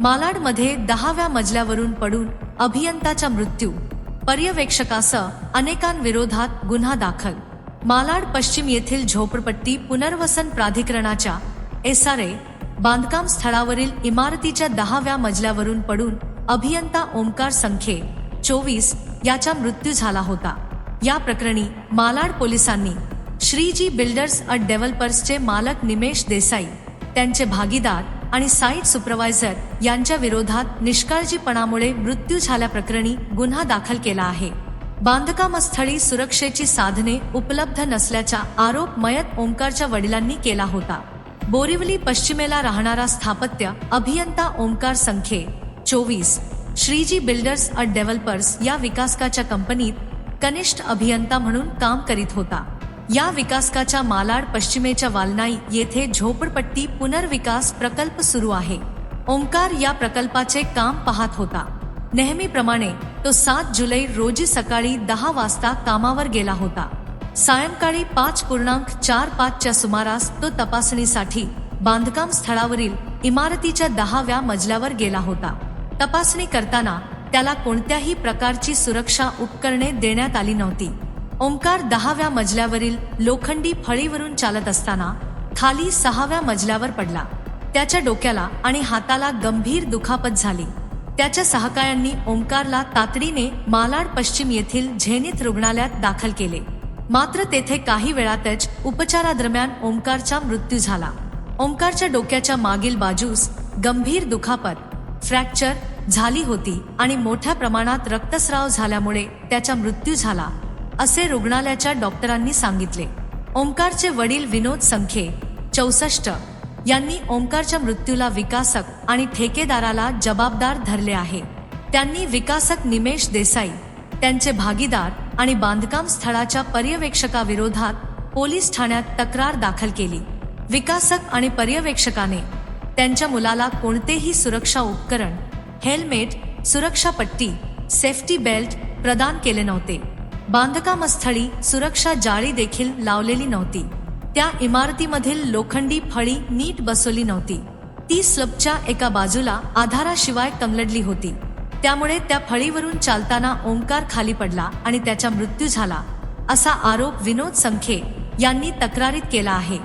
मालाडमध्ये दहाव्या मजल्यावरून पडून अभियंताचा मृत्यू. पर्यवेक्षकासह अनेकांविरोधात गुन्हा दाखल. मालाड पश्चिम येथील झोपडपट्टी पुनर्वसन प्राधिकरणाच्या एस आर ए बांधकाम स्थळावरील इमारतीच्या दहाव्या मजल्यावरून पडून अभियंता ओंकार संखे चोवीस याचा मृत्यू झाला होता. या प्रकरणी मालाड पोलिसांनी श्रीजी बिल्डर्स अँड डेव्हलपर्सचे मालक निमेश देसाई त्यांचे भागीदार आणि साईट सुपरवायझर यांच्या विरोधात निष्काळजीपणामुळे मृत्यू झाल्याप्रकरणी गुन्हा दाखल केला आहे. बांधकामस्थळी सुरक्षेची साधने उपलब्ध नसल्याचा आरोप मयत ओंकारच्या वडिलांनी केला होता. बोरिवली पश्चिमेला राहणारा स्थापत्य अभियंता ओंकार संखे चोवीस श्रीजी बिल्डर्स अ डेव्हलपर्स या विकासकाच्या कंपनीत कनिष्ठ अभियंता म्हणून काम करीत होता. या विकासकाच्या मालाड पश्चिमेच्या वालनाई येथे झोपडपट्टी पुनर्विकास प्रकल्प सुरू आहे. ओंकार या प्रकल्पाचे काम पाहत होता. नेहमीप्रमाणे तो सात जुलै रोजी सकाळी दहा वाजता कामावर गेला होता. सायंकाळी पाच पूर्णांक चार पाचच्या सुमारास तो तपासणीसाठी बांधकाम स्थळावरील इमारतीच्या दहाव्या मजल्यावर गेला होता. तपासणी करताना त्याला कोणत्याही प्रकारची सुरक्षा उपकरणे देण्यात आली नव्हती. ओंकार दहाव्या मजल्यावरील लोखंडी फळीवरून चालत असताना खाली सहाव्या मजल्यावर पडला. त्याच्या डोक्याला आणि हाताला गंभीर दुखापत झाली. त्याच्या सहकायांनी ओंकारला तातडीने मालाड पश्चिम येथील झेनित रुग्णालयात दाखल केले. मात्र तेथे काही वेळातच उपचारादरम्यान ओंकारचा मृत्यू झाला. ओंकारच्या डोक्याच्या मागील बाजूस गंभीर दुखापत फ्रॅक्चर झाली होती आणि मोठ्या प्रमाणात रक्तस्राव झाल्यामुळे त्याचा मृत्यू झाला. असे रुग्णालयाच्या डॉक्टरांनी सांगितले. ओंकारचे वडील विनोद संखे चौसष्ट यांनी ओंकारच्या मृत्यूला विकासक आणि ठेकेदाराला जबाबदार धरले आहे. त्यांनी विकासक निमेश देसाई त्यांचे भागीदार आणि बांधकाम स्थळाच्या पर्यवेक्षकाविरोधात पोलीस ठाण्यात तक्रार दाखल केली. विकासक आणि पर्यवेक्षकाने त्यांच्या मुलाला कोणतेही सुरक्षा उपकरण हेल्मेट सुरक्षा पट्टी सेफ्टी बेल्ट प्रदान केले नव्हते. बांधकामस्थळी सुरक्षा जाळी देखील लावलेली नव्हती. त्या इमारतीमधील लोखंडी फळी नीट बसवली नव्हती. ती स्लबच्या एका बाजूला आधाराशिवाय कमलडली होती. त्यामुळे त्या फळीवरून चालताना ओंकार खाली पडला आणि त्याचा मृत्यू झाला असा आरोप विनोद संखे यांनी तक्रारीत केला आहे.